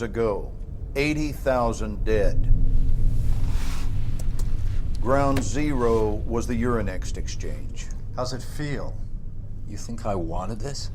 hours ago, 80,000 dead. Ground zero was the Euronext exchange. How's it feel? You think I wanted this?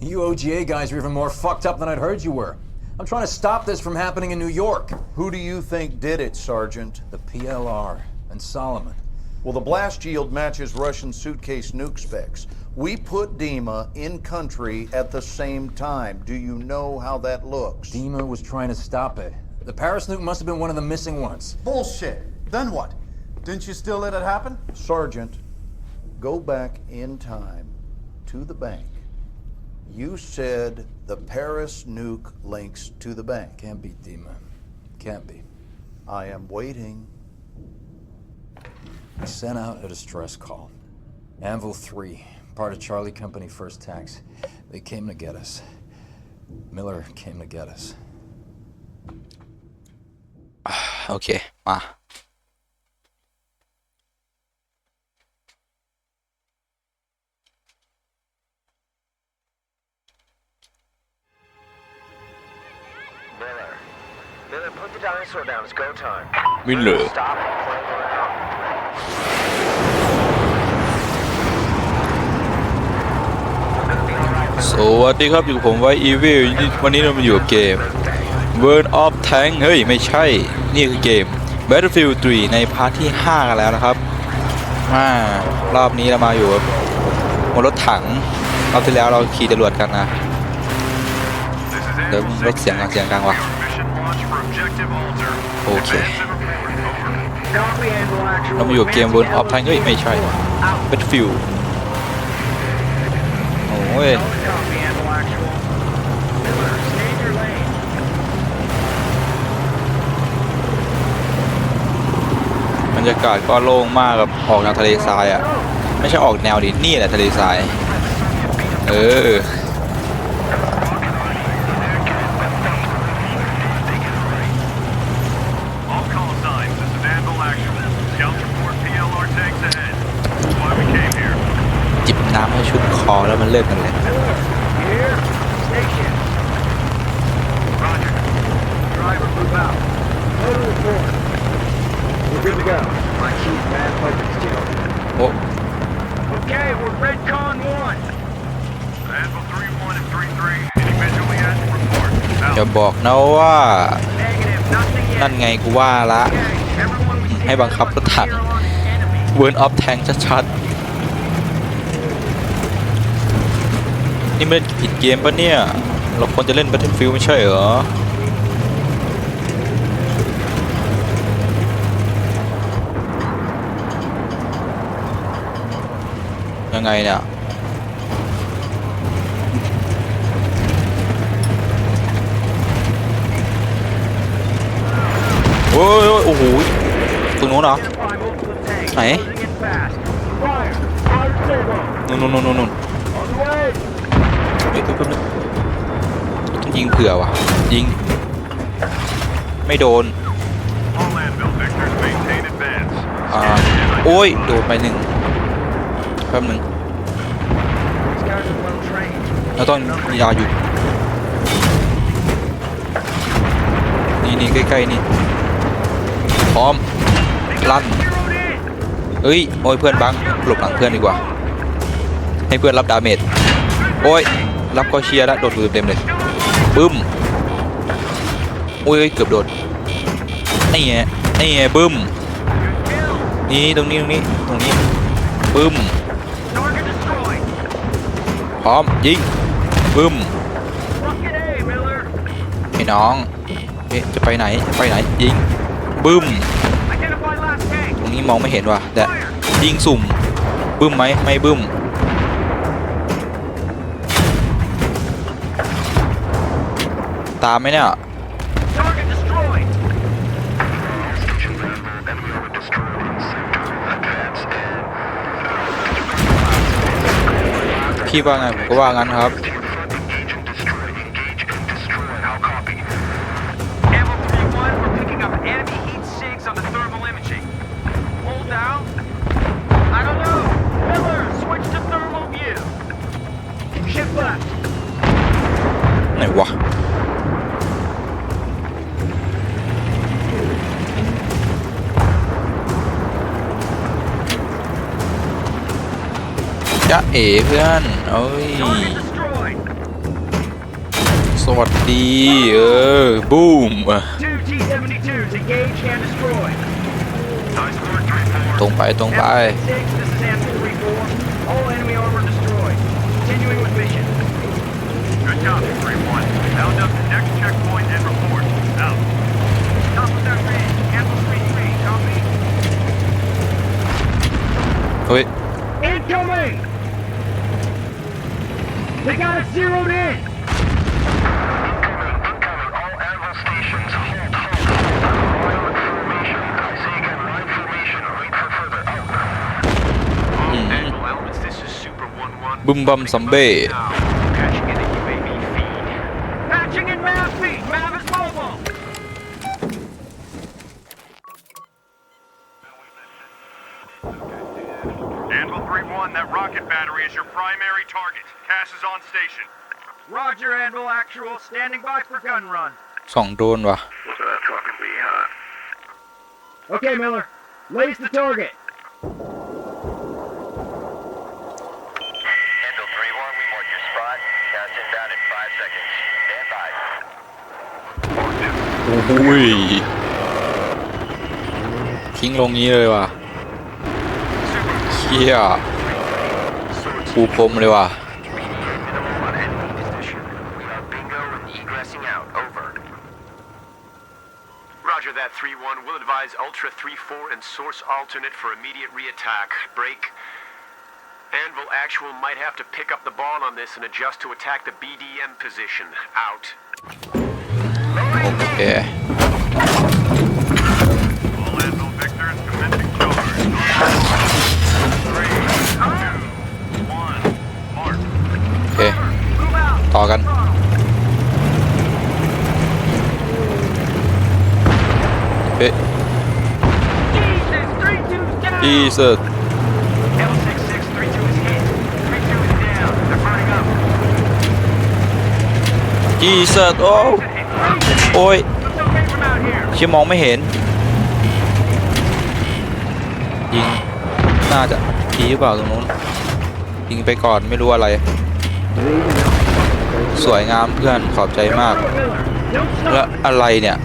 You OGA guys are even more fucked up than I'd heard you were. I'm trying to stop this from happening in New York. Who do you think did it, Sergeant? The PLR and Solomon. Well, the blast yield matches Russian suitcase nuke specs. We put Dima in country at the same time. Do you know how that looks? Dima was trying to stop it. The Paris nuke must have been one of the missing ones. Bullshit. Then what? Didn't you still let it happen? Sergeant, go back in time to the bank. You said the Paris nuke links to the bank. Can't be Dima. Can't be. I am waiting. I sent out a distress call. Anvil 3, part of Charlie Company First Tax. They came to get us. Miller came to get us. okay, ah. Miller, Miller, put the dinosaur down. It's go time. Miller. Stop วัสดีครับอยู่กับผมไว้ Evil วันนี้เรามาอยู่กับเกม World of Tank เฮ้ย ไม่ใช่ นี่คือเกม Battlefield 3 ในพาร์ทที่ 5 กันแล้วนะครับมารอบนี้เรามาอยู่บนรถถัง รอบที่แล้วเราขี่จรวดกันนะเดี๋ยวรถเสียงกลางเสียงกลางวะโอเคเรามาอยู่กับเกม World of Tank เฮ้ย ไม่ใช่ Battlefield โอ้ย รรยากาศก็โล่งมากกับออกแนวทะเลทรายอะ ไม่ใช่ออกแนวดินนี่แหละทะเลทราย เออจิบน้ำให้ชุ่มคอแล้วมันเลิกกันเลย Miller, you here? Station. Roger. Driver, move out. Total report. We're good to go. My chief bad focus still. โอ้ Okay, we're Redcon 1. Anvil 3-1 and 3-3. Any visually at report. จะ Out. บอกนะว่า Negative, nothing yet. นั่นไงกูว่าละ Okay, everyone we ให้บังคับรถถัง here on enemy. World of Tank ชัดๆนี่มันผิดเกมปะเนี่ย เราควรจะเล่น Battlefield ไม่ใช่เหรอังไงเนี่ยโอ้ยโอ้โหตรงนู้นเหรอไหนนู่นนู่นนู่นนู่นเฮ้ยแป๊บนึงต้องยิงเผื่อว่ะ ยิง ไม่โดนอ่าโอ้ย โดนไปหนึ่งแป๊หนึ่ง เราต้องยาหยุดนี่นี่ใกล้ๆนี่พร้อมลั่นเอ้ยโอ้ยเพื่อนบังหลบหลังเพื่อนดีกว่า ให้เพื่อนรับดาเมจโอ้ยรับก็เชียร์แล้วโดดเต็มเลยปึ้มโอ้ยเกือบโดดนี่ไงนี่ไงบึ้มนี่ตรงนี้ตรงนี้ตรงนี้ปึ้มพร้อมยิง ปึ้ม Rocket A, Miller. ไอ้น้องเอ๊ะจะไปไหนจะไปไหนยิงบึ้มตรงนี้มองไม่เห็นว่ะแต่ยิงสุ่มบึ้มไหมไม่บึ้มตามไหมเนี่ยพี่ว่าไงผมก็ว่างั้นครับ๋เพื่อนเอ้ยสวัสดี เออ บูมตรงไปตรงไปเฮ้ย They got us zeroed in! Incoming, incoming, all stations. Hold, hold, formation. I say formation. For further. All elements, this is Super 1-1. Boom bum some. Patching in the UAV feed. Patching in Mav feed. Mav is mobile. Anvil 3-1, that rocket battery is your primary target. Cass is on station. Roger, Anvil Actual. Standing by for gun run. สองโดนว่ะ What's that talking me, huh? Okay, Miller. Lace the target. Anvil 3-1, we mark your spot. Cass inbound in 5 seconds. Stand by. อุ้ย ทิ้งลงนี้เลยว่ะเชี่ยปูพรมเลยว่ะ 4 and source alternate for immediate re-attack. Break. Anvil Actual might have to pick up the ball on this and adjust to attack the BDM position. Out. Okay. Okay. Okay. สิร์โอ้โอ้ยเชี่ยมองไม่เห็น ยิง น่าจะทีหรือเปล่าตรงนู้น ยิงไปก่อนไม่รู้อะไร สวยงามเพื่อนขอบใจมาก แล้วอะไรเนี่ย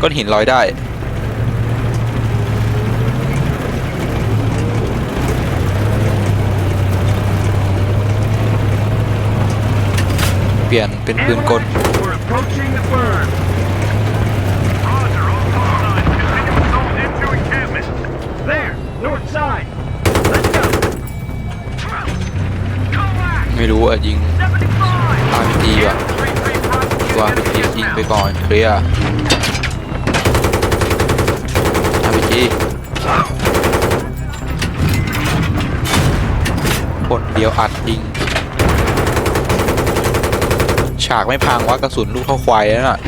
ก้อนหินลอยได้ เปลี่ยนเป็นปืนกล We're approaching the burn. Roger, all call signs. Continue assault into encampment. There, north side. Let's go. Collapse. ไม่รู้อะยิง 75. RPG ว่ะตัว RPG ยิงไปก่อนเคลียร์ RPG คนเดียวอัดยิง ฉากไม่พังวะกระสุนลูกเท่าควายแล้วน่ะ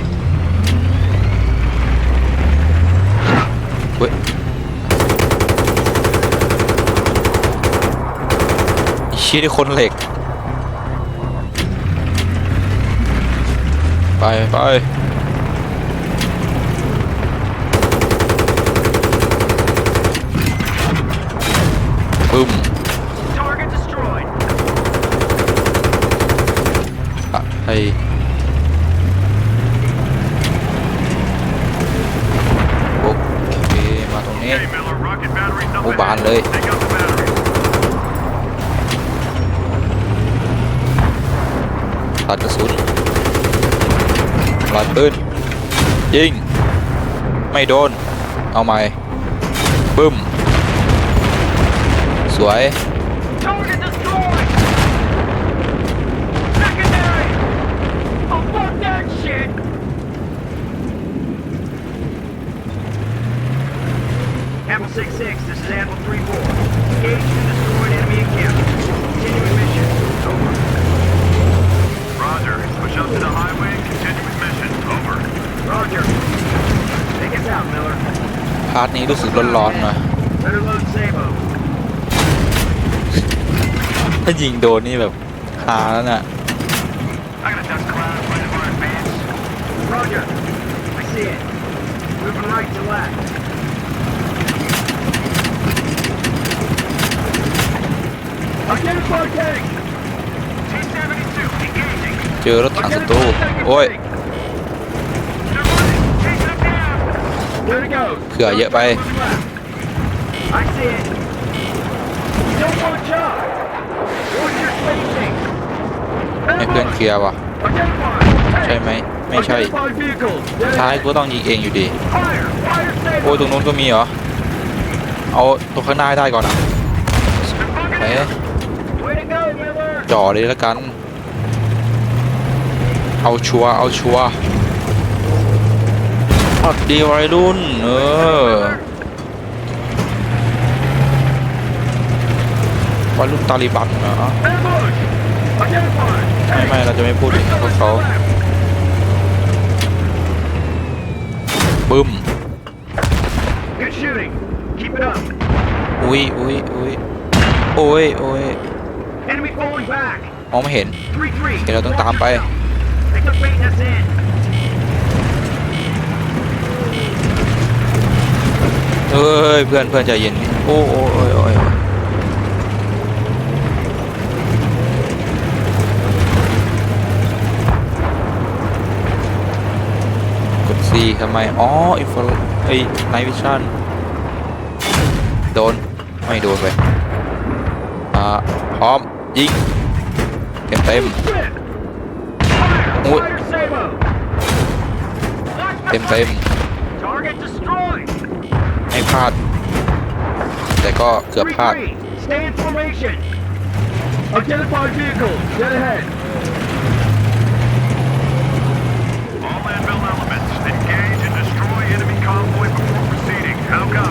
เว้ยไอ้เชี้ที่คนเหล็ก ไปไปปึ้ม Target destroyed. อะ ไอโอเคมาตรงนี้โอบานเลยตัดกระสุนลอยปืนยิง ไม่โดน เอาใหม่บึ้ม สวย Target destroyed. Secondary. Oh, fuck that shit. Apple 6-6, this is Apple 3-4. Engage the destroyed enemy encampment. Continuing mission. Over. Roger. Push up to the highway and continue with mission. Over. Roger. Take us out, Miller. พาร์ทนี้รู้สึกร้อนๆนะ Better load Sabo. ถ้ายิงโดนนี่แบบฮาแล้วน่ะ I got a dust cloud right of our advance. Roger. I see it. Moving right to left. เจอรถถังศัตรูโอ้ยเผื่อเยอะไปไม่เพื่อนเคลียร์วะใช่ไหมไม่ใช่ท้ายกูต้องยิงเองอยู่ดี โอ้ยตรงนู้นก็มีเหรอ เอาตัวข้างหน้าได้ก่อนอะเฮ้อ๊ะ bugging Way to go, Miller! จ่อเลยแล้วกัน เอาชัวร์เอาชัวร์สวัสดีวัยรุ่น เออวัยรุ่นตาลีบันเหรอ Ambush! Identified! ไม่ไม่เราจะไม่พูดถึงพวกเขาบึ้ม Good shooting. Keep it up. อุ้ยอุ้ยอุ้ยโอ้ยโอ้ย Enemy falling back. มองไม่เห็น 3-3. เดี๋ยวเราต้องตามไป They took baiting us in. เอ้ยเพื่อนเพื่อนใจเย็นโอ้โอ้โอ้ยโอ้ยกด C ทำไม อ๋ออินฟลไอ้ไนวิชั่นโดน ไม่โดนไปอ่าพร้อม ยิงเต็มเต็มอุ้ยเต็มเต็มไม่พลาด แต่ก็เกือบพลาด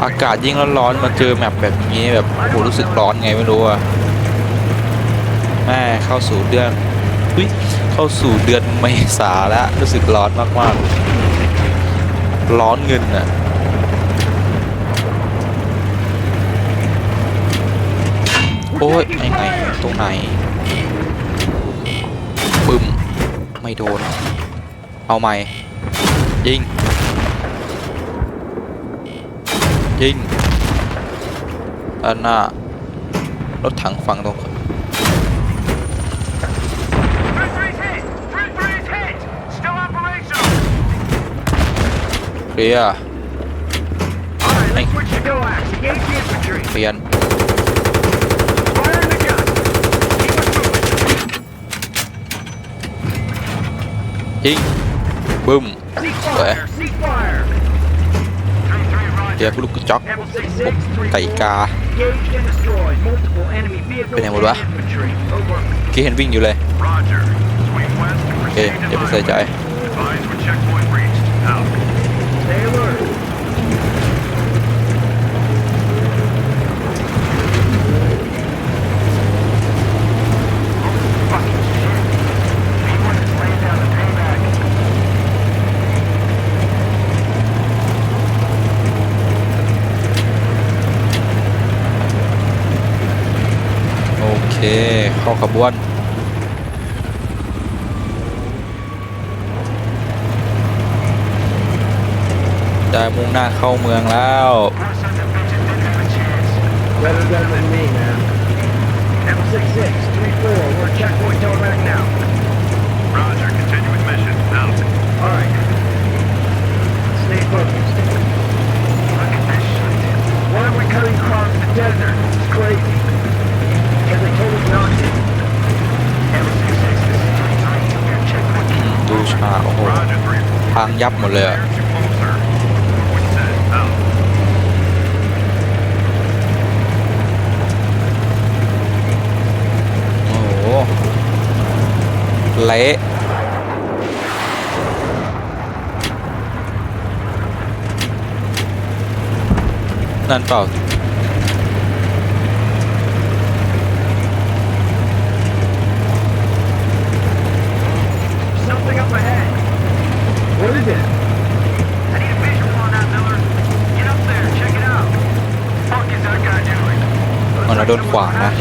อากาศยิ่งร้อนๆมาเจอแมปแบบนี้แบบโหรู้สึกร้อนไงไม่รู้อะ แม่เข้าสู่เดือนอุ้ยเข้าสู่เดือนเมษาแล้วรู้สึกร้อนมากๆ ร้อนเงินอะโอ้ยไงไงตรงไหนปึ้มไม่โดน เอาใหม่ ยิง ยิงด้านน้ารถถังฝั่งตรง เคลียร์ All right, Hey. let's switch to Goax. Engage the infantry. เปลี่ยน Fire in the gun. Keep us moving. ยิงบึ้ม Cease Where? fire. Cease fire. เดี๋ยวลูกกระจอก Level 66, ไก่กา Engaged and destroyed multiple enemy vehicles เป็นไงหมดวะ and infantry. Over. เมื่อกี้เห็นวิ่งอยู่เลย Roger. Sweep west and โอเค proceed to เดี๋ยวไปใส่ใจ เคเข้าขบวน ได้มุ่งหน้าเข้าเมืองแล้ว Better done than me, man. M66, 3-4, we're at checkpoint Tomac now. Roger. Continue with mission. Out. Alright. Stay focused. Look at this shit. Why are we cutting across the desert? It's crazy. Because they told us not to. M66, this is 3-3. We're at checkpoint ดูชาโอ้โห Roger. Three. พังยับหมดเลยอะ Too closer. Point set. Out. โอ้โห เละนั่นเปล่า Something up ahead. What is it? I need a visual on that, Miller. Get up there, check it out. Fuck is that guy doing? มันโดนขวางนะ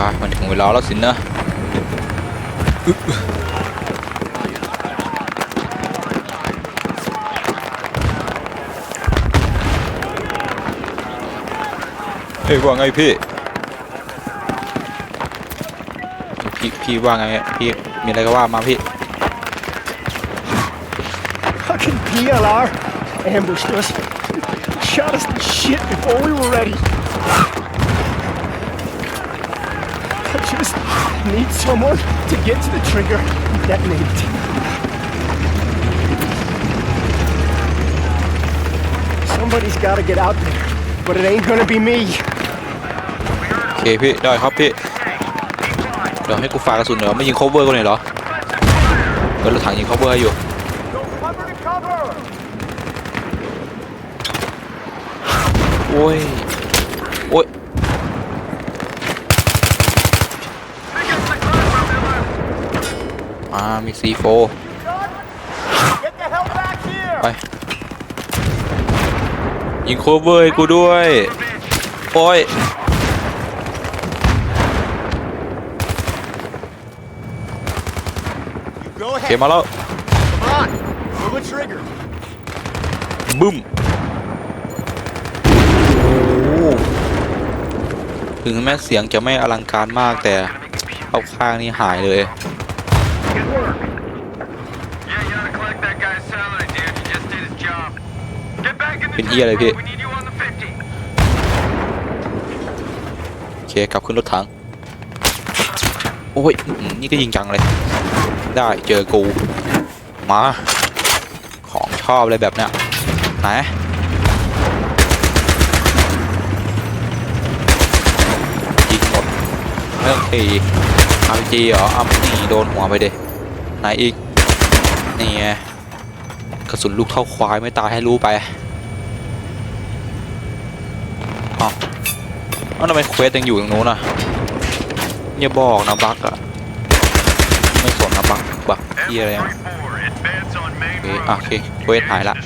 ว่ามันถึงเวลาแล้วสินะเฮ้ยว่าไงพี่พี่พี่ว่าไงพี่มีอะไรก็ว่ามาพี่ Fucking PLR ambushed us, shot us the shit before we were ready. just need someone to get to the trigger and detonate it. Somebody's gotta get out there, but it ain't gonna be me. โอเคพี่ได้ครับพี่เดี๋ยวให้กูฝากกระสุนเดี๋ยวไม่ยิง cover กูหน่อยเหรอเออรถถังยิง cover ให้อยู่ Cover to cover! โอ้ย มี C4 Get the hell back here! ไป ยิงโคเวอร์กูด้วยโอ้ย Go โอเคมาแล้วบึ้มถึงแม้เสียงจะไม่อลังการมากแต่เอาข้างนี่หายเลย Good work. Yeah, you ought to collect that guy's salary, dude. He just did his job. Get back in the เป็นเหี้ยอะไรพี่ We need you on the 50. โอเคกลับขึ้นรถถัง โอ้ยอื้อหือนี่ก็ยิงจังเลย ได้เจอกู มา ของชอบเลยแบบเนี้ยไหนยิงหมดเรื่องทีอาร์จีเหรออ้ำนี่โดนหัวไปเด ไหนอีก นี่ไงกระสุนลูกเท่าควายไม่ตายให้รู้ไปอ้าวเอ้าทำไมเควสยังอยู่ตรงนู้นอะอย่าบอกนะบักอะไม่สนนะบักบักที่อะไรอะโอเคอะโอเคเควสหายละ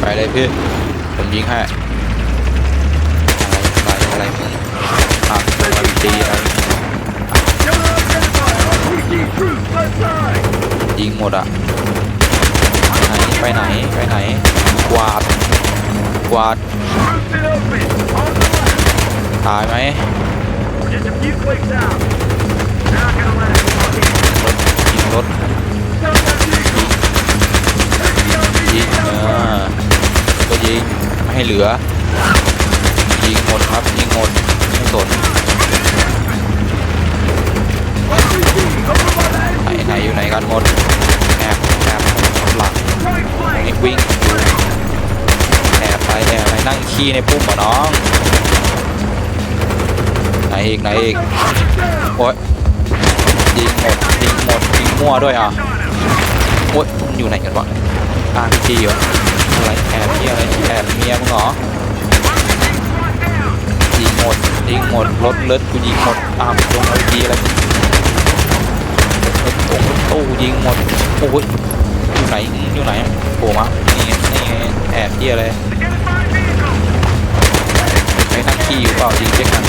ไปเลยพี่ผมยิงให้ อะไรอะไรอะไรมึงอะอะไรตีอะไรยิงหมดอะไหนไปไหน ไปไหน กวาด กวาด ตายไหมยิงรถยิงเออก็ยิง ไม่ให้เหลือ ยิงหมดครับยิงหมดไม่สนไหนไหนอยู่ไหนกันหมดแอบแอบหลังนี่วิ่งอยู่แอบไปแอบไปนั่งขี้ในปุ่มเหรอน้องไหนอีกไหนอีกโอ๊ยยิงหมดยิงหมดยิงมั่วด้วยอะโอ๊ยอยู่ไหนกันวะอาร์พีจีเหรออะไรแอบที่อะไรแอบเมียมึงเหรอ มดยิงหมดรถเลิศกูยิงหมดตามตรงอาร์พีอะไรมึงตรงตู้ยิงหมดโอ้ยอยู่ไหนอยู่ไหนโผล่มานี่ไงนี่ไงแอบที่อะไรใครนั่งขี้อยู่เปล่ายิงเช็คกัน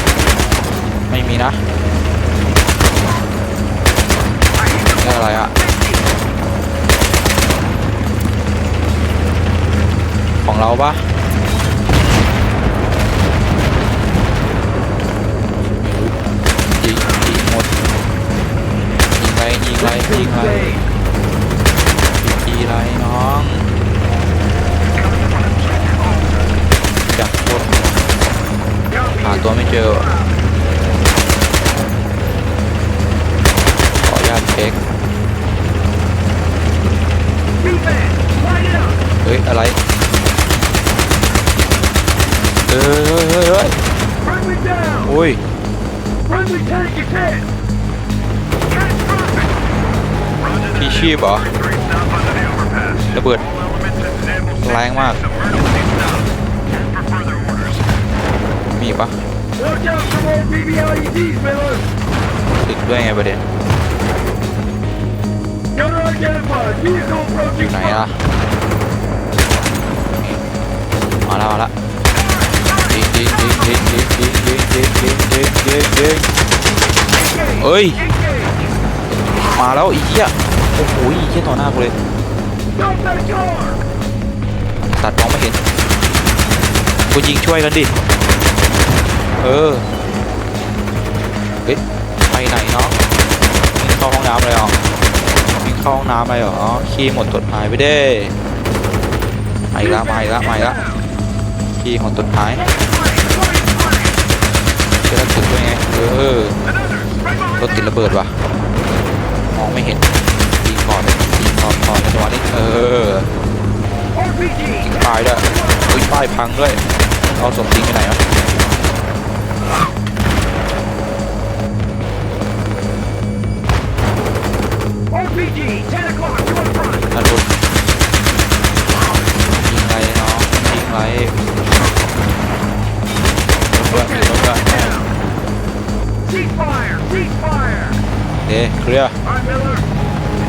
ไม่มีนะนี่อะไรอะของเราปะ ยิงไรยิงไรยิงไรยิงไรน้องจับพวหาตัวไม่เจอขออนุญาตเช็คเฮ้ย อะไรเฮ้ยเฮ้ยเฮ้ยเฮ้ย Friendly down! โอ้ย พีชีพเหรอระเบิดแรงมาก มีปะติดด้วยไงประเด็นอยู่ไหนอะมาแล้วมาแล้วยิงยิงยิงยิงยิงยิงยิงยิงยิงยิงยิงยิงเฮ้ยมาแล้วอีกอะ โอ้โหเหี้ยต่อหน้ากูเลย ตัดมองไม่เห็น กูยิงช่วยกันดิ เออ เฮ้ย ไปไหนเนาะวิ่งเข้าห้องน้ำเลยเหรอวิ่งเข้าห้องน้ำเลยเหรอขี้หมดตดหายไปเด้มาอีกแล้วมาอีกแล้วมาอีกล้วขี้หมดตดหายเชื่อถึงด้วยไง เออรถติดระเบิดว่ะ มองไม่เห็น ยิงก่อนเลยยิงก่อนก่อนในจังหวะนี้เออ RPG! ยิงป้ายด้วยอุ้ยป้ายพังด้วยเอาสมจริงไปไหนวะ RPG! 10 o'clock, to the front! ด้านบนยิงไรเนาะยิงไรรถด้วยมีรถด้วย Cease fire! Cease fire! เอ๊เคลียร์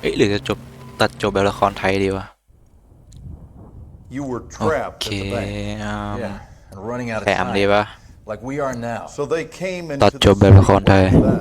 เอ๊ะหรือจะจบตัดจบแบบละครไทยดีวะ You were โอ trapped เค at the bank. อืม Yeah, and running out of แถมดี time, ปะ like we are now. So they came into ตัด the จบแบบละครไทย city with that.